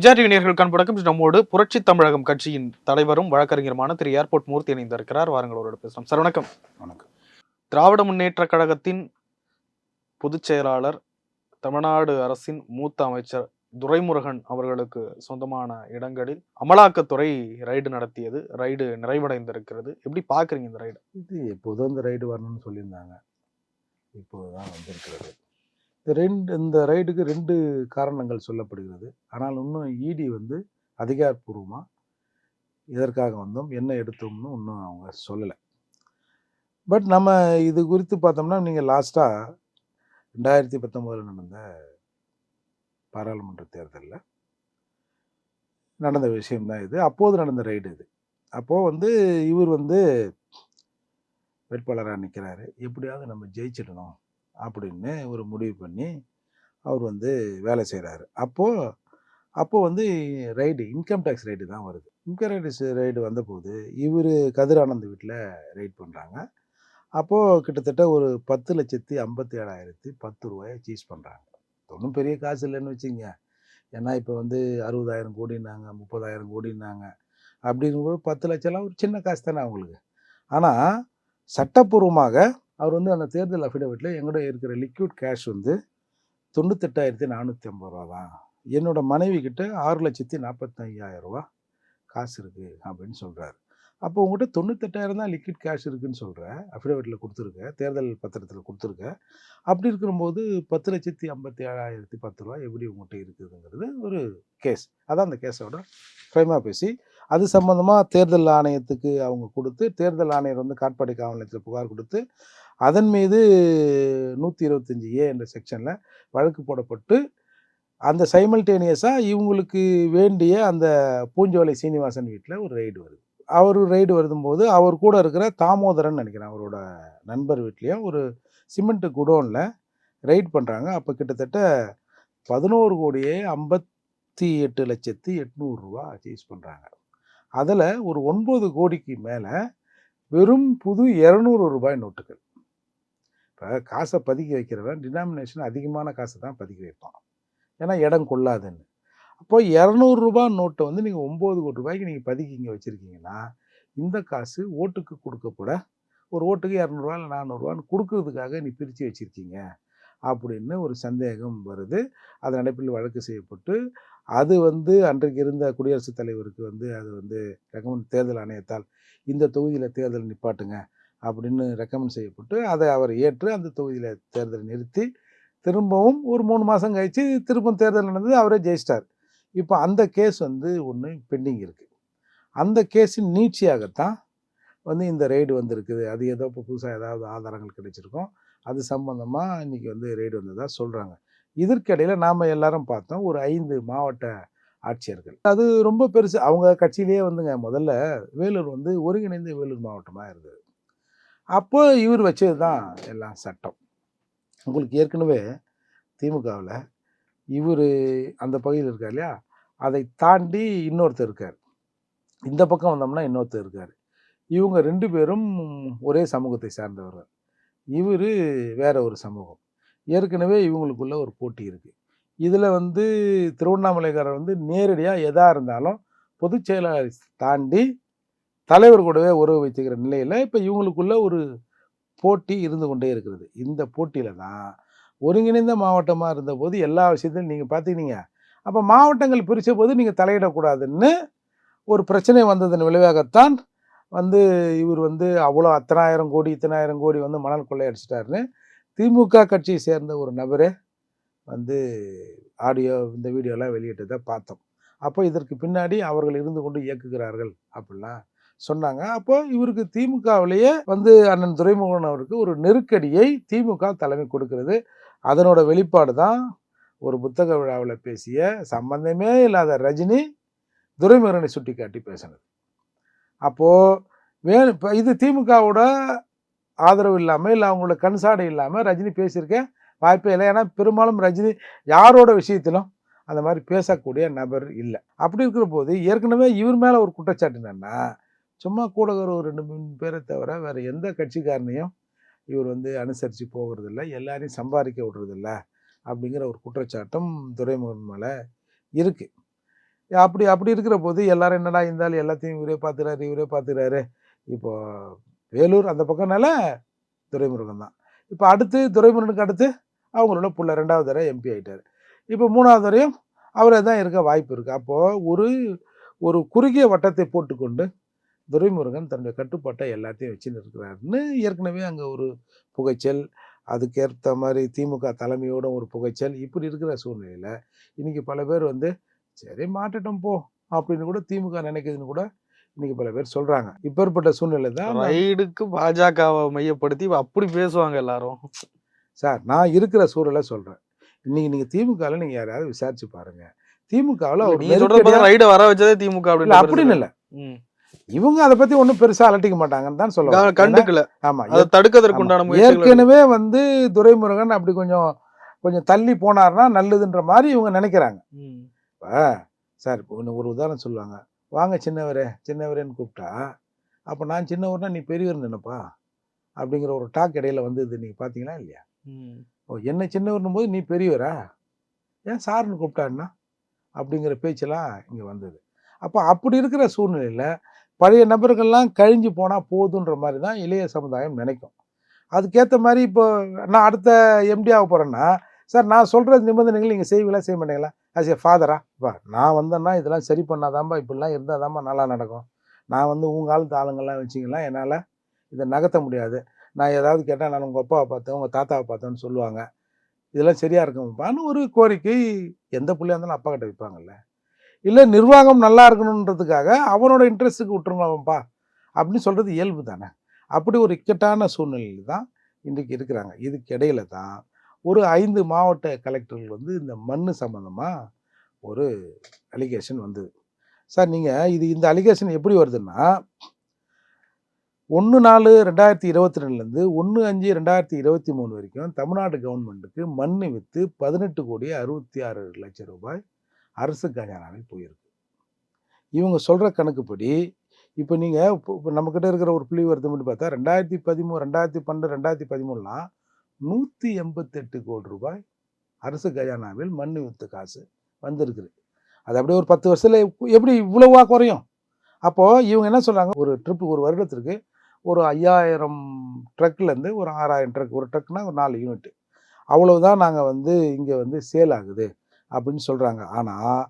எம்ஜிஆர் யூனியர்கள் கண்படக்கம் நம்மோடு புரட்சி தமிழகம் கட்சியின் தலைவரும் வழக்கறிஞருமான திரு. ஏர்போர்ட் மூர்த்தி இணைந்திருக்கிறார். வாருங்கள் அவரோட பேசலாம். சார் வணக்கம். வணக்கம். திராவிட முன்னேற்ற கழகத்தின் பொதுச் செயலாளர் தமிழ்நாடு அரசின் மூத்த அமைச்சர் துரைமுருகன் அவர்களுக்கு சொந்தமான இடங்களில் அமலாக்கத்துறை ரைடு நடத்தியது. ரைடு நிறைவடைந்திருக்கிறது. எப்படி பாக்குறீங்க இந்த ரைடு? இது எப்போதும் இந்த ரைடு வரணும்னு சொல்லியிருந்தாங்க. இப்போதான் வந்திருக்கிறது. ரெண்டு இந்த ரைடுக்கு ரெண்டு காரணங்கள் சொல்லப்படுகிறது. ஆனால் இன்னும் இடி வந்து அதிகாரப்பூர்வமாக எதற்காக வந்தோம் என்ன எடுத்தோம்னு இன்னும் அவங்க சொல்லலை. பட் நம்ம இது குறித்து பார்த்தோம்னா நீங்கள் லாஸ்ட்டாக ரெண்டாயிரத்தி பத்தொம்போதில் நடந்த பாராளுமன்ற தேர்தலில் நடந்த விஷயம்தான் இது. அப்போது நடந்த ரைடு இது. அப்போது வந்து இவர் வந்து வேட்பாளராக நிற்கிறாரு எப்படியாவது நம்ம ஜெயிச்சிடணும். அப்படின்னு ஒரு முடிவு பண்ணி அவர் வந்து வேலை செய்கிறாரு அப்போது அப்போது வந்து ரைடு இன்கம் டேக்ஸ் ரைடு தான் வருது. இன்கம் டேக்ஸ் ரைடு வந்தபோது இவர் கதிரானந்த் வீட்டில் ரைட் பண்ணுறாங்க அப்போது கிட்டத்தட்ட ஒரு பத்து லட்சத்தி ஐம்பத்தி ஏழாயிரத்தி பத்து ரூபாயை சீஸ் பண்ணுறாங்க ஒன்றும் பெரிய காசு இல்லைன்னு வச்சுங்க ஏன்னா இப்போ வந்து அறுபதாயிரம் கோடின்னாங்க முப்பதாயிரம் கோடின்னாங்க. அப்படிங்கும்போது பத்து லட்சம்லாம் ஒரு சின்ன காசு தானே அவங்களுக்கு. ஆனால் சட்டப்பூர்வமாக அவர் வந்து அந்த தேர்தல் அஃபிடவிட்டில் எங்கூட இருக்கிற லிக்விட் கேஷ் வந்து தொண்ணூத்தெட்டாயிரத்தி நானூற்றி ஐம்பது ரூபா தான் என்னோட மனைவி கிட்ட ஆறு லட்சத்தி நாற்பத்தையாயிரம் ரூபா காசு இருக்குது அப்படின்னு சொல்கிறாரு அப்போ உங்கள்கிட்ட தொண்ணூத்தெட்டாயிரம் தான் லிக்விட் கேஷ் இருக்குன்னு சொல்கிற அஃபிடவிட்டில் கொடுத்துருக்க தேர்தல் பத்திரத்தில் கொடுத்துருக்க. அப்படி இருக்கிறபோது பத்து லட்சத்தி ஐம்பத்தி ஏழாயிரத்தி பத்து ரூபா எப்படி உங்கள்கிட்ட இருக்குதுங்கிறது ஒரு கேஸ் அதான் அந்த கேஸோட ஃப்ரைமாக பேசி அது சம்மந்தமாக தேர்தல் ஆணையத்துக்கு அவங்க கொடுத்து தேர்தல் ஆணையர் வந்து காட்பாடி காவல் நிலையத்தில் புகார் கொடுத்து அதன் மீது நூற்றி இருபத்தஞ்சி ஏ என்ற செக்ஷனில் வழக்கு போடப்பட்டு அந்த சைமல்டேனியஸாக இவங்களுக்கு வேண்டிய அந்த பூஞ்சோலை சீனிவாசன் வீட்டில் ஒரு ரைடு வருது. அவர் ரைடு வருதும்போது அவர் கூட இருக்கிற தாமோதரன் நினைக்கிறேன் அவரோட நண்பர் வீட்லேயும் ஒரு சிமெண்ட் குடோனில் ரைட் பண்ணுறாங்க அப்போ கிட்டத்தட்ட பதினோரு கோடியே ஐம்பத்தி எட்டு லட்சத்தி எட்நூறுரூவா சீஸ் பண்ணுறாங்க அதில் ஒரு ஒன்பது கோடிக்கு மேலே வெறும் புது இரநூறு ரூபாய் நோட்டுகள். இப்போ காசை பதுக்கி வைக்கிறவன் டினாமினேஷன் அதிகமான காசை தான் பதுக்கி வைப்பான். ஏன்னா இடம் கொள்ளாதுன்னு. அப்போ இரநூறுபா நோட்டை வந்து நீங்கள் ஒம்பது கோடி ரூபாய்க்கு நீங்கள் பதுக்கி இங்கே வச்சுருக்கீங்கன்னா இந்த காசு ஓட்டுக்கு கொடுக்கக்கூட ஒரு ஓட்டுக்கு இரநூறுவா இல்லை நானூறுரூவான்னு கொடுக்கறதுக்காக நீ பிரித்து வச்சுருக்கீங்க அப்படின்னு ஒரு சந்தேகம் வருது. அதன் அடிப்படையில் வழக்கு செய்யப்பட்டு அது வந்து அன்றைக்கு இருந்த குடியரசுத் தலைவருக்கு வந்து அது வந்து ரெக்கமெண்ட் தேர்தல் ஆணையத்தால் இந்த தொகுதியில் தேர்தல் நிப்பாட்டுங்க. அப்படின்னு ரெக்கமெண்ட் செய்யப்பட்டு அதை அவர் ஏற்று அந்த தொகுதியில் தேர்தல் நிறுத்தி திரும்பவும் ஒரு மூணு மாதம் கழித்து திரும்பவும் தேர்தல் நடந்தது அவரே ஜெயிச்சிட்டார். இப்போ அந்த கேஸ் வந்து ஒன்று பெண்டிங் இருக்குது அந்த கேஸின் நீட்சியாகத்தான் வந்து இந்த ரெய்டு வந்திருக்குது. அது ஏதோ இப்போ புதுசாக ஏதாவது ஆதாரங்கள் கிடைச்சிருக்கோம். அது சம்பந்தமாக இன்றைக்கி வந்து ரெய்டு வந்ததாக சொல்கிறாங்க இதற்கிடையில் நாம் எல்லாரும் பார்த்தோம் ஒரு ஐந்து மாவட்ட ஆட்சியர்கள். அது ரொம்ப பெருசு அவங்க கட்சியிலேயே வந்துங்க முதல்ல வேலூர் வந்து ஒருங்கிணைந்த வேலூர் மாவட்டமாக இருந்தது. அப்போ இவர் வச்சது தான் எல்லாம் சட்டம். உங்களுக்கு ஏற்கனவே திமுகவில் இவர் அந்த பகுதியில் இருக்கார் இல்லையா? அதை தாண்டி இன்னொருத்தர் இருக்கார். இந்த பக்கம் வந்தோம்னா இன்னொருத்தர் இருக்கார். இவங்க ரெண்டு பேரும் ஒரே சமூகத்தை சார்ந்தவர்கள். இவர் வேற ஒரு சமூகம். ஏற்கனவே இவங்களுக்குள்ள ஒரு போட்டி இருக்குது இதில் வந்து திருவண்ணாமலைக்காரர் வந்து நேரடியாக எதாக இருந்தாலும் பொதுச் செயலாளரை தாண்டி தலைவர் கூடவே உறவு வச்சுக்கிற நிலையில் இப்போ இவங்களுக்குள்ள ஒரு போட்டி இருந்து கொண்டே இருக்கிறது. இந்த போட்டியில் தான் ஒருங்கிணைந்த மாவட்டமாக இருந்தபோது எல்லா விஷயத்திலும் நீங்கள் பார்த்துக்கினீங்க அப்போ மாவட்டங்கள் பிரித்த போது நீங்கள் தலையிடக்கூடாதுன்னு ஒரு பிரச்சனை வந்ததன் விளைவாகத்தான் வந்து இவர் வந்து அவ்வளோ அத்தனாயிரம் கோடி இத்தனாயிரம் கோடி வந்து மணல் கொள்ளையடிச்சிட்டாருன்னு திமுக கட்சியை சேர்ந்த ஒரு நபரே வந்து ஆடியோ இந்த வீடியோலாம் வெளியிட்டதை பார்த்தோம். அப்போ இதற்கு பின்னாடி அவர்கள் இருந்து கொண்டு இயக்குகிறார்கள் அப்படிலாம் சொன்னாங்க. அப்போ இவருக்கு திமுகவிலேயே வந்து அண்ணன் துரைமுகன் அவருக்கு ஒரு நெருக்கடியை திமுக தலைமை கொடுக்கிறது. அதனோட வெளிப்பாடு தான் ஒரு புத்தக விழாவில் பேசிய சம்பந்தமே இல்லாத ரஜினி துரைமுகனை சுட்டி காட்டி பேசினது. அப்போது வே இப்போ இது திமுகவோட ஆதரவு இல்லாமல் இல்லை அவங்களோட கண்சாடை இல்லாமல் ரஜினி பேசியிருக்க வாய்ப்பே இல்லை. ஏன்னா பெரும்பாலும் ரஜினி யாரோட விஷயத்திலும் அந்த மாதிரி பேசக்கூடிய நபர் இல்லை. அப்படி இருக்கிற போது ஏற்கனவே இவர் மேலே ஒரு குற்றச்சாட்டு என்னென்னா சும்மா கூட ஒரு ரெண்டு மூணு பேரை தவிர வேறு எந்த கட்சிக்காரனையும் இவர் வந்து அனுசரித்து போகிறதில்ல எல்லாரையும் சம்பாதிக்க விடுறதில்ல அப்படிங்கிற ஒரு குற்றச்சாட்டும் துரைமுகன் மேலே இருக்குது அப்படி அப்படி இருக்கிற போது எல்லாரும் என்னடா இருந்தாலும் எல்லாத்தையும் இவரே பார்த்துறாரு இவரே பார்த்துறாரு இப்போ வேலூர் அந்த பக்கம்னால துரைமுருகன் தான். இப்போ அடுத்து துரைமுருகனுக்கு அடுத்து அவங்களோட புள்ள ரெண்டாவது தடவை எம்பி ஆகிட்டார் இப்போ மூணாவது வரையும் அவரே தான் இருக்க வாய்ப்பு இருக்குது அப்போது ஒரு ஒரு குறுகிய வட்டத்தை போட்டுக்கொண்டு துரைமுருகன் தன்னுடைய கட்டுப்பாட்டை எல்லாத்தையும் வச்சுன்னு இருக்கிறாருன்னு ஏற்கனவே அங்கே ஒரு புகைச்சல் அதுக்கேற்ற மாதிரி திமுக தலைமையோட ஒரு புகைச்சல் இப்படி இருக்கிற சூழ்நிலையில் இன்னைக்கு பல பேர் வந்து சரி மாட்டட்டும் போ அப்படின்னு கூட திமுக நினைக்குதுன்னு கூட இன்னைக்கு பல பேர் சொல்றாங்க. இப்பேற்பட்ட சூழ்நிலை தான் ரைடுக்கு பாஜகவை மையப்படுத்தி அப்படி பேசுவாங்க எல்லாரும். சார் நான் இருக்கிற சூழலை சொல்றேன். இன்னைக்கு நீங்க திமுகவில் நீங்க யாராவது விசாரிச்சு பாருங்க. திமுகவில் நெருக்கடியா- ரைடு வர வச்சதே திமுக அப்படின்னு அப்படின்னு இல்லை. ம். இவங்க அதை பத்தி ஒன்றும் பெருசா அலட்டிக்க மாட்டாங்கன்னு தான் சொல்லுவாங்க கண்டுக்கல. ஆமா அதை தடுக்கிறதுக்கு உண்டான ஆமா. முயற்சிகள் ஏற்கனவே வந்து துரைமுருகன் அப்படி கொஞ்சம் கொஞ்சம் தள்ளி போனார்னா நல்லதுன்ற மாதிரி இவங்க நினைக்கிறாங்க. சார் இப்போ ஒண்ணு ஒரு உதாரணம் சொல்லுவாங்க. வாங்க சின்னவரே சின்னவரேன்னு கூப்பிட்டா அப்போ நான் சின்னவர்னா நீ பெரியவர் நினைப்பா? அப்படிங்கிற ஒரு டாக் இடையில வந்தது நீங்கள் பார்த்தீங்களா இல்லையா? ம். ஓ என்ன சின்னவர்னும் போது நீ பெரியவரா? ஏன் சார்னு கூப்பிட்டான்னா அப்படிங்கிற பேச்செல்லாம் இங்கே வந்தது. அப்போ அப்படி இருக்கிற சூழ்நிலையில் பழைய நபர்கள்லாம் கழிஞ்சு போனால் போதுன்ற மாதிரி தான் இளைய சமுதாயம் நினைக்கும். அதுக்கேற்ற மாதிரி இப்போ நான் அடுத்த எம்டி ஆக போகிறேன்னா சார் நான் சொல்கிற நிபந்தனைகள் நீங்கள் செய்வீங்களா செய்ய மாட்டீங்களா? ஆஸ் ஏ ஃபாதரா. வா நான் வந்தேன்னா இதெல்லாம் சரி பண்ணாதாம்பா இப்படிலாம் இருந்தால் தான்ப்பா நல்லா நடக்கும். நான் வந்து உங்கள் ஆளுத்து ஆளுங்கள்லாம் வச்சிங்கன்னா என்னால் இதை நகர்த்த முடியாது. நான் ஏதாவது கேட்டால் நான் உங்கள் அப்பாவை பார்த்தேன் உங்கள் தாத்தாவை பார்த்தேன்னு சொல்லுவாங்க. இதெல்லாம் சரியாக இருக்கும்ப்பான்னு ஒரு கோரிக்கை எந்த பிள்ளையா இருந்தாலும் அப்பா கிட்ட வைப்பாங்கல்ல. இல்லை நிர்வாகம் நல்லா இருக்கணுன்றதுக்காக அவனோட இன்ட்ரெஸ்ட்டுக்கு விட்டுருங்கப்பா அப்படின்னு சொல்கிறது இயல்பு தானே. அப்படி ஒரு இக்கட்டான சூழ்நிலையில் தான் இன்றைக்கு இருக்கிறாங்க. இதுக்கு இடையில தான் ஒரு ஐந்து மாவட்ட கலெக்டர்கள் வந்து இந்த மண் சம்மந்தமாக ஒரு அலிகேஷன் வந்தது. சார் நீங்கள் இது இந்த அலிகேஷன் எப்படி வருதுன்னா ஒன்று நாலு ரெண்டாயிரத்தி இருபத்தி ரெண்டுலேருந்து ஒன்று அஞ்சு ரெண்டாயிரத்தி இருபத்தி மூணு வரைக்கும் தமிழ்நாடு கவர்மெண்ட்டுக்கு மண் விற்று பதினெட்டு கோடி அறுபத்தி ஆறு லட்சம் ரூபாய் அரசு கஜானாவில் போயிருக்கு. இவங்க சொல்கிற கணக்குப்படி இப்போ நீங்கள் இப்போ நம்மக்கிட்ட இருக்கிற ஒரு புள்ளி வருது மட்டும் பார்த்தா ரெண்டாயிரத்தி பதிமூணு ரெண்டாயிரத்தி பன்னெண்டு ரெண்டாயிரத்தி பதிமூணுலாம் நூற்றி எண்பத்தெட்டு கோடி ரூபாய் அரசு கஜானாவில் மண் வித்து காசு வந்திருக்குது. அது அப்படியே ஒரு பத்து வருஷத்தில் எப்படி இவ்வளவா குறையும்? அப்போது இவங்க என்ன சொல்கிறாங்க ஒரு ட்ரிப்பு ஒரு வருடத்திற்கு ஒரு ஐயாயிரம் ட்ரக்லேருந்து ஒரு ஆறாயிரம் ட்ரக் ஒரு ட்ரக்னால் ஒரு நாலு யூனிட் அவ்வளவுதான் நாங்கள் வந்து இங்கே வந்து சேல் ஆகுது. அப்படின்னு சொல்கிறாங்க ஆனால்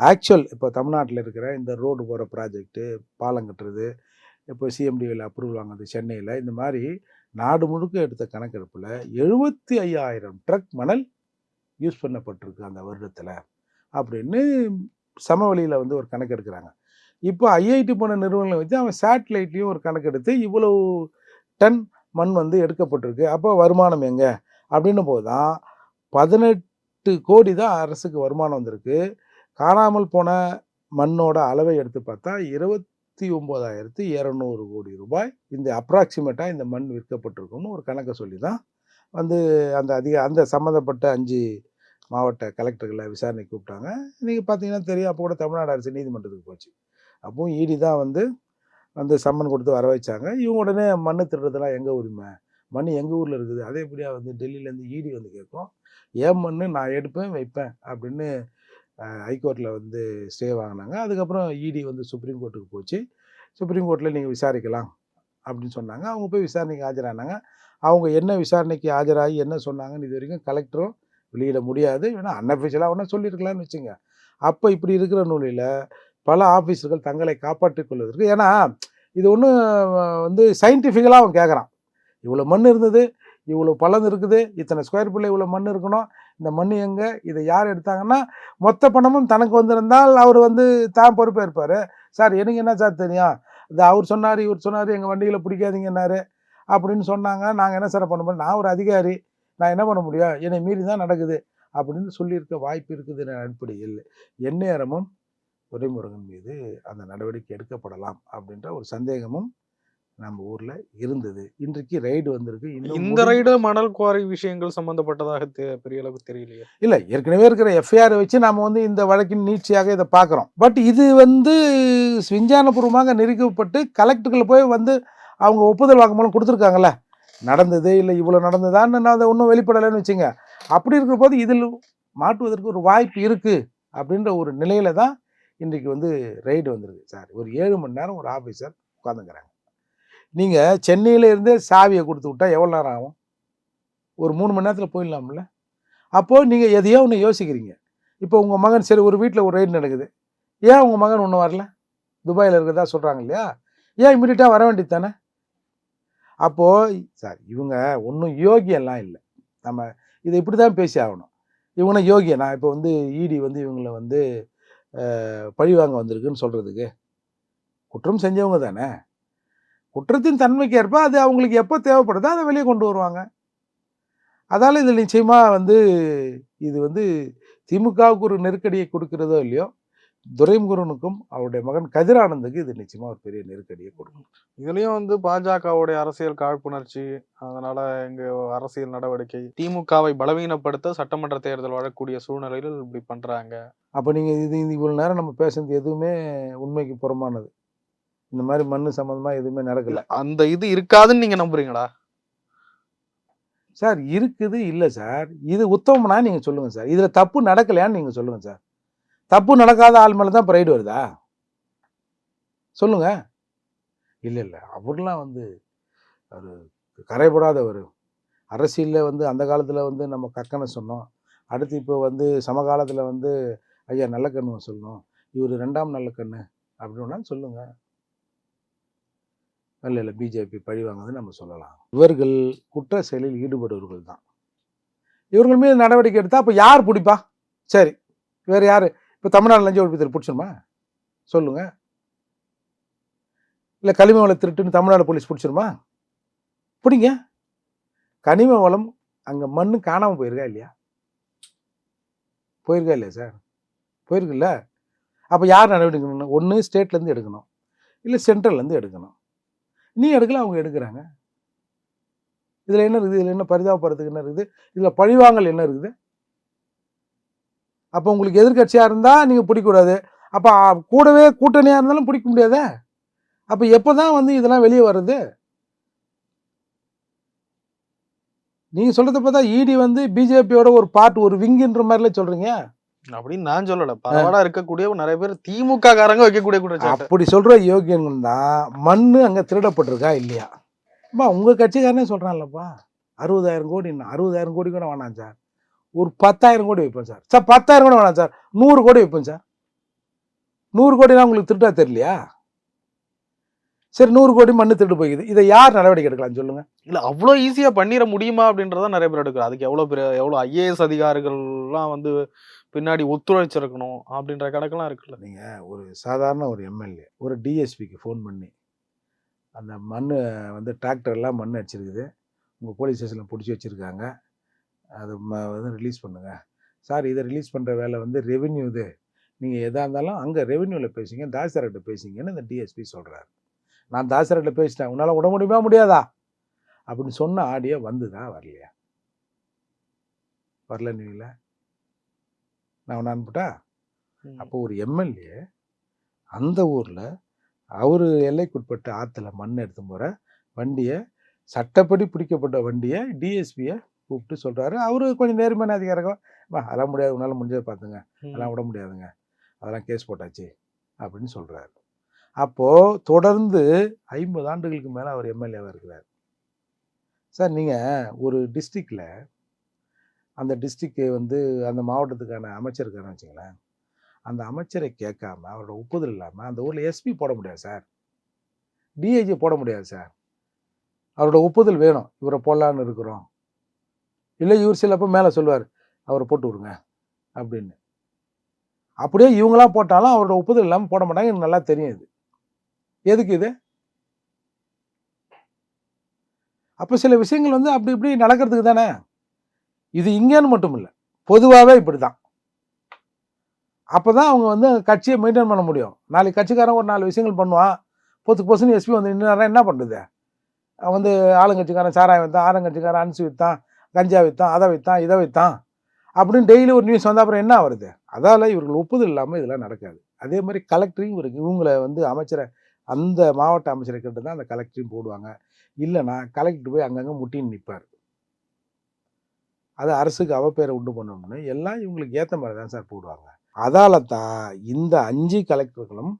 ஆக்சுவல் இப்போ தமிழ்நாட்டில் இருக்கிற இந்த ரோடு போகிற ப்ராஜெக்ட்டு பாலம் கட்டுறது இப்போ சிஎம்டிவில் அப்ரூவல் வாங்குறது சென்னையில் இந்த மாதிரி நாடு முழுக்க எடுத்த கணக்கெடுப்பில் எழுபத்தி ஐயாயிரம் ட்ரக் மணல் யூஸ் பண்ணப்பட்டிருக்கு அந்த வருடத்தில் அப்படின்னு சமவெளியில் வந்து ஒரு கணக்கு எடுக்கிறாங்க இப்போ ஐஐடி போன நிறுவனங்களை வச்சு அவன் சேட்டலைட்லேயும் ஒரு கணக்கெடுத்து இவ்வளவு டன் மண் வந்து எடுக்கப்பட்டிருக்கு. அப்போ வருமானம் எங்கே? அப்படின்னும் போது தான் பதினெட்டு கோடி தான் அரசுக்கு வருமானம் வந்திருக்கு. காணாமல் போன மண்ணோட அளவை எடுத்து பார்த்தா இருபத்தி ஒம்போதாயிரத்தி இரநூறு கோடி ரூபாய். இந்த அப்ராக்சிமேட்டாக இந்த மண் விற்கப்பட்டிருக்கும்னு ஒரு கணக்கை சொல்லி தான் வந்து அந்த அதிக அந்த சம்மந்தப்பட்ட அஞ்சு மாவட்ட கலெக்டர்களை விசாரணை கூப்பிட்டாங்க. நீங்கள் பார்த்தீங்கன்னா தெரியும் அப்போ கூட தமிழ்நாடு அரசு நீதிமன்றத்துக்கு போச்சு. அப்பவும் இடி தான் வந்து வந்து சம்மன் கொடுத்து வர வச்சாங்க இவங்க உடனே மண்ணு திருடுறதுலாம் எங்கள் உரிமை? மண் எங்கள் ஊரில் இருக்குது? அதே வந்து டெல்லியிலேருந்து ஈடி வந்து கேட்கும் ஏன் மண் நான் எடுப்பேன் வைப்பேன் அப்படின்னு ஹைகோர்ட்டில் வந்து ஸ்டே வாங்கினாங்க. அதுக்கப்புறம் இடி வந்து சுப்ரீம் கோர்ட்டுக்கு போச்சு. சுப்ரீம் கோர்ட்டில் நீங்கள் விசாரிக்கலாம் அப்படின்னு சொன்னாங்க. அவங்க போய் விசாரணைக்கு ஆஜரானாங்க. அவங்க என்ன விசாரணைக்கு ஆஜராகி என்ன சொன்னாங்கன்னு இது வரைக்கும் கலெக்டரும் வெளியிட முடியாது. ஏன்னா அன்அஃபிஷியலாக ஒன்றா சொல்லியிருக்கலாம்னு வச்சுங்க. அப்போ இப்படி இருக்கிற நூலில் பல ஆஃபீஸர்கள் தங்களை காப்பாற்றிக் கொள்வதற்கு ஏன்னா இது ஒன்றும் வந்து சயின்டிஃபிக்கலாக அவன் கேட்குறான் இவ்வளோ மண் இருந்தது இவ்வளோ பலன் இருக்குது இத்தனை ஸ்கொயர் ஃபீட்டில் இவ்வளோ மண் இருக்கணும் இந்த மண் எங்கே இதை யார் எடுத்தாங்கன்னா மொத்த பணமும் தனக்கு வந்திருந்தால் அவர் வந்து தான் பொறுப்பேற்பார் சார் எனக்கு என்ன சார் தெரியும்? இது அவர் சொன்னார் இவர் சொன்னார் எங்கள் வண்டியில் பிடிக்காதீங்கன்னாரு அப்படின்னு சொன்னாங்க. நாங்கள் என்ன சார் பண்ண முடியும்? நான் ஒரு அதிகாரி. நான் என்ன பண்ண முடியும்? என்னை மீறி தான் நடக்குது அப்படின்னு சொல்லியிருக்க வாய்ப்பு இருக்குது அடிப்படையில் எந்நேரமும் துரைமுருகன் மீது அந்த நடவடிக்கை எடுக்கப்படலாம் அப்படின்ற ஒரு சந்தேகமும் நம்ம ஊர்ல இருந்தது. இன்றைக்கு ரைடு வந்திருக்கு. இன்னும் இந்த ரைடு மணல் குவாரி விஷயங்கள் சம்பந்தப்பட்டதாக பெரிய அளவுக்கு தெரியலையே. இல்ல ஏற்கனவே இருக்கிற எஃப்ஐஆர் வச்சு நாம வந்து இந்த வழக்கின் நீட்சியாக இதை பார்க்குறோம். பட் இது வந்து விஞ்ஞானபூர்வமாக நிரூபிக்கப்பட்டு கலெக்டர்கள் போய் வந்து அவங்க ஒப்புதல் வாக்குமூலம் கொடுத்துருக்காங்கல்ல. நடந்தது இல்லை இவ்வளோ நடந்ததான்னு நான் அதை ஒன்றும் வெளிப்படலைன்னு வச்சுங்க. அப்படி இருக்கிற போது இதில் மாட்டுவதற்கு ஒரு வாய்ப்பு இருக்கு அப்படின்ற ஒரு நிலையில தான் இன்றைக்கி வந்து ரைடு வந்திருக்கு சார். ஒரு ஏழு மணி நேரம் ஒரு ஆஃபீஸர் உட்காந்துங்கிறாங்க நீங்கள் சென்னையில இருந்தே சாவியை கொடுத்து விட்டா எவ்வளோ நேரம் ஆகும்? ஒரு மூணு மணி நேரத்தில் போயிடலாம்ல. அப்போது நீங்கள் எதையோ ஒன்று யோசிக்கிறீங்க. இப்போ உங்கள் மகன் சரி ஒரு வீட்டில் ஒரு ரைடு நடக்குது. ஏன் உங்கள் மகன் ஒன்றும் வரல? துபாயில் இருக்கிறதா சொல்கிறாங்க இல்லையா? ஏன் இம்மிடியட்டாக வர வேண்டியது தானே? அப்போது சார் இவங்க ஒன்றும் யோகியெல்லாம் இல்லை. நம்ம இதை இப்படி தான் பேசி ஆகணும். இவனை யோகிய? நான் இப்போ வந்து ஈடி வந்து இவங்களை வந்து பழிவாங்க பழி வாங்க வந்திருக்குன்னு சொல்கிறதுக்கு குற்றம் செஞ்சவங்க தானே? குற்றத்தின் தன்மைக்கு ஏற்ப அது அவங்களுக்கு எப்போ தேவைப்படுதோ அதை வெளியே கொண்டு வருவாங்க. அதால் இதில் நிச்சயமாக வந்து இது வந்து திமுகவுக்கு ஒரு நெருக்கடியை கொடுக்கிறதோ இல்லையோ துரைமுருகனுக்கும் அவருடைய மகன் கதிரானந்துக்கு இது நிச்சயமாக ஒரு பெரிய நெருக்கடியை கொடுக்கும். இதுலயும் வந்து பாஜகவுடைய அரசியல் காழ்ப்புணர்ச்சி அதனால இங்க அரசியல் நடவடிக்கை திமுகவை பலவீனப்படுத்த சட்டமன்ற தேர்தல் வரக்கூடிய சூழ்நிலையில் இப்படி பண்றாங்க. அப்போ நீங்கள் இது இது இவ்வளோ நேரம் நம்ம பேசுனது எதுவுமே உண்மைக்கு புறமானது இந்த மாதிரி மண்ணு சம்மந்தமாக எதுவுமே நடக்கல. அந்த இது இருக்காதுன்னு நீங்க நம்புறீங்களா? சார் இருக்குது இல்லை சார். இது உத்தமனா நீங்கள் சொல்லுங்கள் சார். இதில் தப்பு நடக்கலையான்னு நீங்கள் சொல்லுங்கள் சார். தப்பு நடக்காத ஆள் மேலே தான் ரைடு வருதா? சொல்லுங்க. இல்லை இல்லை. அவர்லாம் வந்து ஒரு கரைபடாதவர். அரசியலில் வந்து அந்த காலத்தில் வந்து நம்ம கக்கனை சொன்னோம். அடுத்து இப்போ வந்து சமகாலத்தில் வந்து ஐயா நல்லக்கண்ணு சொல்லணும். இவர் ரெண்டாம் நல்லக்கண்ணு அப்படின்னா சொல்லுங்க. இல்லை இல்லை பிஜேபி பழி வாங்குதுன்னு நம்ம சொல்லலாம். இவர்கள் குற்ற செயலில் ஈடுபடுவர்கள் தான். இவர்கள் மீது நடவடிக்கை எடுத்தால் அப்போ யார் பிடிப்பா? சரி வேறு யார்? இப்போ தமிழ்நாடு லஞ்ச ஒழிப்புத்துறை பிடிச்சிருமா? சொல்லுங்க. இல்லை கனிம வள திருட்டுன்னு தமிழ்நாடு போலீஸ் பிடிச்சிருமா? பிடிங்க. கனிம வளம் அங்கே மண் காணாமல் போயிருக்கா இல்லையா? போயிருக்கா இல்லையா சார்? போயிருக்குல்ல? அப்போ யார் நடவடிக்கை ஒன்று ஸ்டேட்லேருந்து எடுக்கணும். இல்லை சென்ட்ரல்லேருந்து எடுக்கணும். நீ எடுக்கல அவங்க எடுக்கிறாங்க. இதில் என்ன இருக்குது? இதில் என்ன பரிதாபப்படுறதுக்கு என்ன இருக்குது? இதில் பழிவாங்கல் என்ன இருக்குது? அப்போ உங்களுக்கு எதிர்க்கட்சியாக இருந்தால் நீங்கள் பிடிக்கக்கூடாது. அப்போ கூடவே கூட்டணியாக இருந்தாலும் பிடிக்க முடியாதே? அப்போ எப்போ தான் வந்து இதெல்லாம் வெளியே வருது நீங்கள் சொல்கிறத பார்த்தா இடி வந்து பிஜேபியோட ஒரு பார்ட் ஒரு விங்குன்ற மாதிரிலாம் சொல்கிறீங்க அப்படின்னு நான் சொல்லல. பரவாயில்ல இருக்கக்கூடிய நிறைய பேர் திமுக காரங்க வைக்கக்கூடிய குற்றச்சாட்டு அப்படி சொல்கிற யோகியன்கள் தான் மண்ணு அங்கே திருடப்பட்டிருக்கா இல்லையா? அம்மா உங்கள் கட்சிக்காரனே சொல்கிறான்லப்பா அறுபதாயிரம் கோடி அறுபதாயிரம் கோடி கூட வேணாம் சார். ஒரு பத்தாயிரம் கோடி வைப்பேன் சார். சார் பத்தாயிரம் கூட வேணாம் சார். நூறு கோடி வைப்பேன் சார். நூறு கோடினா உங்களுக்கு திருட்டா தெரியலையா? சரி நூறு கோடி மண்ணு திருட்டு போய்க்குது. இதை யார் நடவடிக்கை எடுக்கலாம் சொல்லுங்க? இல்ல அவ்வளவு ஈஸியா பண்ணிட முடியுமா அப்படின்றத நிறைய பேர் எடுக்கிறார் அதுக்கு எவ்வளவு பெரிய எவ்வளவு ஐஏஎஸ் அதிகாரிகள்லாம் வந்து பின்னாடி ஒத்துழைச்சிருக்கணும் அப்படின்ற கணக்கெல்லாம் இருக்குல்ல. நீங்கள் ஒரு சாதாரண ஒரு எம்எல்ஏ ஒரு டிஎஸ்பிக்கு ஃபோன் பண்ணி அந்த மண் வந்து டிராக்டர்லாம் மண் அடிச்சிருக்குது. உங்கள் போலீஸ் ஸ்டேஷனில் பிடிச்சி வச்சுருக்காங்க. அது ம வந்து ரிலீஸ் பண்ணுங்கள் சார் இதை ரிலீஸ் பண்ணுற வேலை வந்து ரெவென்யூ இது. நீங்கள் எதாக இருந்தாலும் அங்கே ரெவென்யூவில் பேசுங்க தாசியார்கிட்ட பேசிங்கன்னு இந்த டிஎஸ்பி சொல்கிறாரு நான் தாசியார்கிட்ட பேசிட்டேன் உன்னால் விட முடியுமா முடியாதா? அப்படின்னு சொன்ன ஆடியோ வந்துதான் வரலையா? வரலன்னு இல்லை நான் ஒன்று அனுப்பிட்டா? அப்போ ஒரு எம்எல்ஏ அந்த ஊரில் அவர் எல்லைக்குட்பட்ட ஆற்றுல மண் எடுத்து போகிற வண்டியை சட்டப்படி பிடிக்கப்பட்ட வண்டியை டிஎஸ்பியை கூப்பிட்டு சொல்கிறாரு அவரு கொஞ்சம் நேர்மையான அதிகாரம் வா அதெல்லாம் முடியாது. உன்னால் முடிஞ்சதை பார்த்துங்க. அதெல்லாம் விட முடியாதுங்க. அதெல்லாம் கேஸ் போட்டாச்சு. அப்படின்னு சொல்கிறாரு அப்போது தொடர்ந்து ஐம்பது ஆண்டுகளுக்கு மேலே அவர் எம்எல்ஏவாக இருக்கிறார். சார் நீங்கள் ஒரு டிஸ்ட்ரிக்டில் அந்த டிஸ்ட்ரிக்கு வந்து அந்த மாவட்டத்துக்கான அமைச்சர் இருக்காருன்னு வச்சுங்களேன். அந்த அமைச்சரை கேட்காம அவரோட ஒப்புதல் இல்லாமல் அந்த ஊரில் எஸ்பி போட முடியாது சார். டிஐஜி போட முடியாது சார். அவரோட ஒப்புதல் வேணும். இவரை போடலான்னு இருக்கிறோம். இல்லை இவர் சிலப்போ மேலே சொல்லுவார் அவரை போட்டு விடுங்க அப்படின்னு. அப்படியே இவங்களாம் போட்டாலும் அவரோட ஒப்புதல் இல்லாமல் போட மாட்டாங்க. எனக்கு நல்லா தெரியும் இது. எதுக்கு இது? அப்போ சில விஷயங்கள் வந்து அப்படி இப்படி நடக்கிறதுக்கு தானே? இது இங்கேன்னு மட்டும் இல்லை பொதுவாகவே இப்படி தான் அப்போ தான் அவங்க வந்து கட்சியை மெயின்டைன் பண்ண முடியும். நாளைக்கு கட்சிக்காரன் ஒரு நாலு விஷயங்கள் பண்ணுவான். பொத்துக்கு பொசுன்னு எஸ்பி வந்து நின்று என்ன பண்ணுறது? வந்து ஆளுங்கட்சிக்காரன் சாராயம் வித்தான் ஆளுங்கட்சிக்காரன் அனுசு விற்றான் கஞ்சா விற்றான் அதை விற்றான் இதை விற்றான் அப்படின்னு டெய்லி ஒரு நியூஸ் வந்தால் அப்புறம் என்ன வருது அதால் இவர்கள் ஒப்புதல் இல்லாமல் இதெல்லாம் நடக்காது. அதே மாதிரி கலெக்டரையும் இவருக்கு இவங்களை வந்து அமைச்சரை அந்த மாவட்ட அமைச்சரை கிட்ட தான் அந்த கலெக்டரையும் போடுவாங்க. இல்லைன்னா கலெக்டர் போய் அங்கங்கே முட்டின்னு நிற்பார் அது அரசுக்கு அவப்பேரை உண்டு பண்ணணும்னு எல்லாம் இவங்களுக்கு ஏற்ற மாதிரி தான் சார் போடுவாங்க. அதால தான் இந்த அஞ்சு கலெக்டர்களும்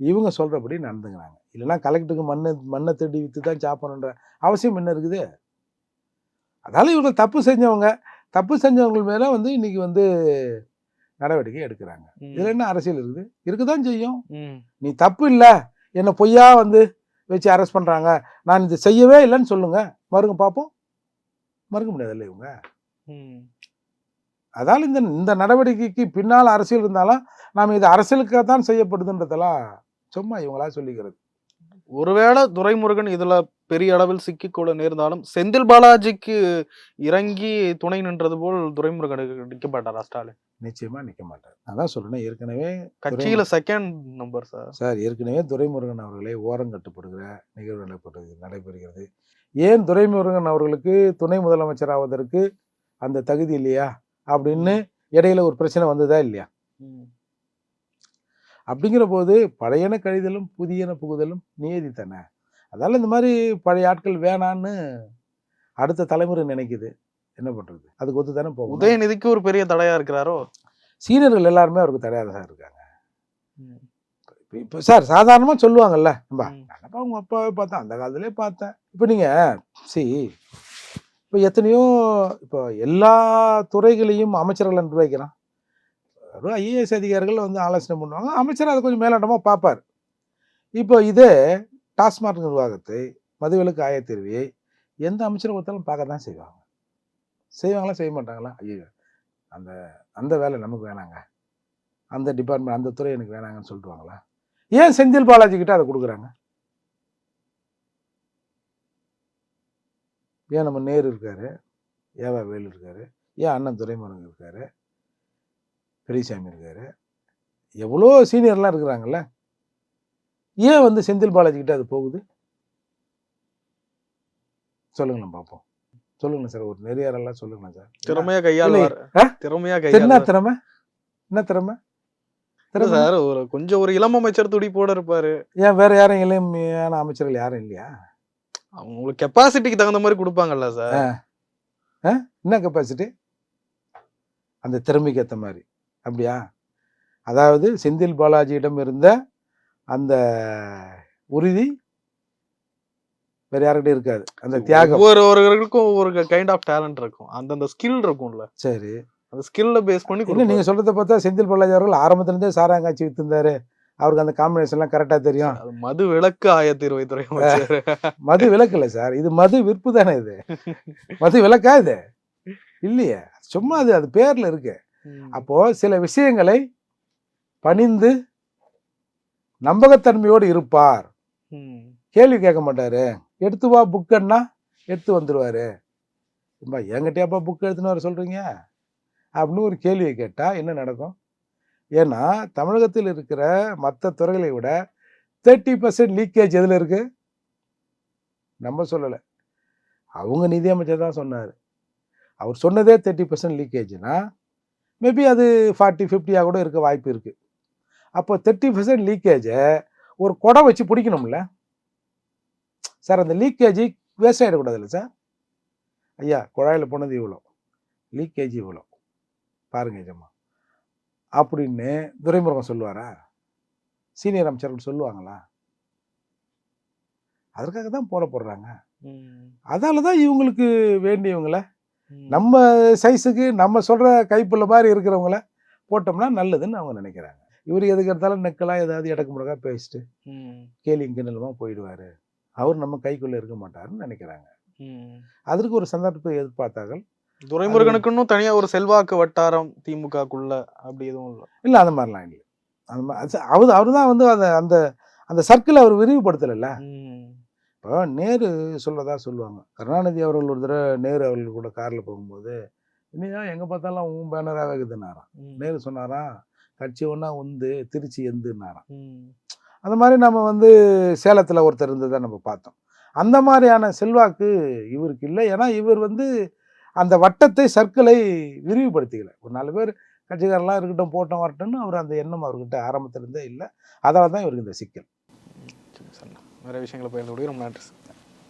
இவங்க சொல்றபடி நடந்துக்கிறாங்க. இல்லைன்னா கலெக்டருக்கு மண்ணை மண்ணை தேடி வித்து தான் சாப்பிடணுன்ற அவசியம் என்ன இருக்குது? அதால இவங்க தப்பு செஞ்சவங்க. தப்பு செஞ்சவங்க மேல வந்து இன்னைக்கு வந்து நடவடிக்கை எடுக்கிறாங்க. இதுல என்ன அரசியல் இருக்குது? இருக்குதான் செய்யும். ம். நீ தப்பு இல்ல. என்ன பொய்யா வந்து வச்சு அரெஸ்ட் பண்றாங்க. நான் இது செய்யவே இல்லைன்னு சொல்லுங்க. மறுங்க பார்ப்போம். மறுக்க முடியாதுல்ல இவங்க. அதால இந்த இந்த நடவடிக்கைக்கு பின்னால் அரசியல் இருந்தாலும் நாம் இது அரசியலுக்காக தான் செய்யப்படுதுன்றதெல்லாம் சும்மா இவங்களா சொல்லிக்கிறது. ஒருவேளை துரைமுருகன் இதுல பெரிய அளவில் சிக்கிக்கொள்ள நேர்ந்தாலும் செந்தில் பாலாஜிக்கு இறங்கி துணை நின்றது போல் துரைமுருகனுக்கு நிற்கப்பட்டாரா ஸ்டாலின்? நிச்சயமா நிக்க மாட்டார் அதான் சொல்றேன் ஏற்கனவே கட்சியில செகண்ட் நம்பர் சார் சார் ஏற்கனவே துரைமுருகன் அவர்களை ஓரங்கட்டுப்படுகிற நிகழ்வு நடைபெறுகிறது நடைபெறுகிறது. ஏன் துரைமுருகன் அவர்களுக்கு துணை முதலமைச்சர் ஆவதற்கு அந்த தகுதி இல்லையா? அப்படின்னு இடையில ஒரு பிரச்சனை வந்ததா இல்லையா? அப்படிங்கிற போது பழையன கழிதலும் புதியன புகுதலும் நியதி தானே. அதால இந்த மாதிரி பழைய ஆட்கள் வேணான்னு அடுத்த தலைமுறை நினைக்குது. என்ன பண்றது? அதுக்கு ஒத்து தானே போகும்? உதயநிதிக்கு ஒரு பெரிய தடையா இருக்கிறாரோ? சீனியர்கள் எல்லாருமே அவருக்கு தடையாக தான் இருக்காங்க. இப்ப- சார் சாதாரணமா சொல்லுவாங்கல்ல நம்பா ம். நல்லப்பா உங்க அப்பாவை பார்த்தேன் அந்த காலத்திலே பார்த்தேன். இப்போ நீங்க சி இப்போ எத்தனையோ இப்போ எல்லா துறைகளையும் அமைச்சர்கள் நிர்வகிக்கிறான் ஐஏஎஸ் அதிகாரிகள் வந்து ஆலோசனை பண்ணுவாங்க. அமைச்சர் அதை கொஞ்சம் மேலாட்டமாக பார்ப்பார். இப்போ இதே டாஸ்மாக் நிர்வாகத்தை மதுவிலக்கு ஆயத்தீர்வியை எந்த அமைச்சரை கொடுத்தாலும் பார்க்க தான் செய்வாங்க. செய்வாங்களா செய்ய மாட்டாங்களா? ஐயோ அந்த அந்த வேலை நமக்கு வேணாங்க. அந்த டிபார்ட்மெண்ட் அந்த துறை எனக்கு வேணாங்கன்னு சொல்லிட்டுவாங்களா ஏன் செந்தில் பாலாஜி கிட்ட அதை கொடுக்குறாங்க? ஏன் நம்ம நேரு இருக்காரு? ஏவா வேலு இருக்காரு? ஏன் அண்ணன் துரைமுருகன் இருக்காரு? பெரியசாமி இருக்காரு? எவ்வளோ சீனியர்லாம் இருக்கிறாங்கல்ல? ஏன் வந்து செந்தில் பாலாஜி கிட்ட அது போகுது? சொல்லுங்களேன் பார்ப்போம் சொல்லுங்களேன் சார் ஒரு நெறியாரெல்லாம் சொல்லுங்களேன் சார். திறமையா கையாளுவார் ஆ? திறமையா என்ன திறமை? என்ன திறமை? சார் ஒரு கொஞ்சம் ஒரு இளம் அமைச்சர் துடிப்போட இருப்பாரு. ஏன் வேற யாரும் இளைஞான அமைச்சர்கள் யாரும் இல்லையா? அவங்களுக்கு கெப்பாசிட்டிக்கு தகுந்த மாதிரி கொடுப்பாங்கல்ல சார் என்ன கெப்பாசிட்டி அந்த திறமைக்கு ஏற்ற மாதிரி. அப்படியா? அதாவது செந்தில் பாலாஜியிடம் இருந்த அந்த உறுதி வேற யார்கிட்ட இருக்காது. அந்த தியாகம். ஒவ்வொருவர்களுக்கும் ஒவ்வொரு கைண்ட் ஆஃப் டேலண்ட் இருக்கும். அந்தந்த ஸ்கில் இருக்கும்ல. சரி. அந்த ஸ்கில்ல பேஸ் பண்ணி. நீங்க சொல்றத பார்த்தா செந்தில் பாலாஜி அவர்கள் ஆரம்பத்துல இருந்தே சாராங்காட்சி வித்திருந்தாரு. அவருக்கு அந்த காம்பினேஷன் எல்லாம் கரெக்டா தெரியும். மது விளக்கு துறை அமைச்சர் மது விலக்கு சார். இது மது விற்பு தானே இது? மது விலக்கா இது? இல்லையே. சும்மா அது அது பேர்ல இருக்கு. அப்போ சில விஷயங்களை பணிந்து நம்பகத்தன்மையோடு இருப்பார். கேள்வி கேட்க மாட்டாரு. எடுத்து வா புக்குன்னா எடுத்து வந்துடுவாரு என்கிட்டயாப்பா புக் எடுத்துன்னு வர சொல்றீங்க? அப்படின்னு ஒரு கேள்வியை கேட்டா என்ன நடக்கும்? ஏன்னா தமிழகத்தில் இருக்கிற மற்ற துறைகளை விட தேர்ட்டி பர்சன்ட் லீக்கேஜ் எதில் இருக்குது நம்ம சொல்லலை. அவங்க நிதியமைச்சர் தான் சொன்னார். அவர் சொன்னதே தேர்ட்டி பர்சன்ட் லீக்கேஜ்னா மேபி அது ஃபார்ட்டி ஃபிஃப்டியாக கூட இருக்க வாய்ப்பு இருக்குது அப்போ தேர்ட்டி பர்சன்ட் லீக்கேஜை ஒரு குடம் வச்சு பிடிக்கணும்ல? சார் அந்த லீக்கேஜ் வேஸ்ட் ஆகிடக்கூடாதுல்ல சார்? ஐயா குழாயில் போனது இவ்வளோ லீக்கேஜ் இவ்வளோ பாருங்க ஜம்மா அப்படின்னு துரைமுருகன் சொல்லுவாரா? சீனியர் அமைச்சர்கள் சொல்லுவாங்களா? அதற்காக தான் போட போடுறாங்க. அதால தான் இவங்களுக்கு வேண்டியவங்கள. நம்ம சைஸுக்கு நம்ம சொல்ற கைப்புள்ள மாதிரி இருக்கிறவங்கள போட்டோம்னா நல்லதுன்னு அவங்க நினைக்கிறாங்க. இவர் எதுக்கு எடுத்தாலும் நெக்கலாம் ஏதாவது இடக்கு முடக்கா பேசிட்டு. கேலி கிண்டலுமா போயிடுவாரு. அவர் நம்ம கைக்குள்ள இருக்க மாட்டாருன்னு நினைக்கிறாங்க. அதற்கு ஒரு சந்தர்ப்பத்தை எதிர்பார்த்தார்கள். துரைமுருகனுக்குன்னும் தனியா ஒரு செல்வாக்கு வட்டாரம் திமுகக்குள்ள அப்படி எதுவும் இல்ல. இல்லை அந்த மாதிரிலாம் இல்லை. அந்த மாதிரி அவர் அவர் தான் வந்து அந்த அந்த அந்த சர்க்கிள் அவர் விரிவுபடுத்தலைல்ல. இப்போ நேரு சொல்லதா சொல்லுவாங்க. கருணாநிதி அவர்கள் ஒரு தடவை நேரு அவர்கள் கூட காரில் போகும்போது இன்னும் எங்கே பார்த்தாலும் உன் பேனராக வைக்குதுன்னாராம் ம். நேரு சொன்னாராம் கட்சி ஒன்றா உந்து திருச்சி எந்துன்னாராம். அந்த மாதிரி நம்ம வந்து சேலத்தில் ஒருத்தர் இருந்ததை நம்ம பார்த்தோம். அந்த மாதிரியான செல்வாக்கு இவருக்கு இல்லை. ஏன்னா இவர் வந்து அந்த வட்டத்தை சர்க்கிளை விரிவுபடுத்திக்கல. ஒரு நாலு பேர் கட்சிக்காரெல்லாம் இருக்கட்டும் போட்டோம் வரட்டும்னு அவர் அந்த எண்ணம் அவர்கிட்ட ஆரம்பத்திலிருந்தே இல்லை. அதனால தான் இவருக்கு இந்த சிக்கல். சரி, நிறைய விஷயங்களை பகிர்ந்து ரொம்ப நன்றி சார்.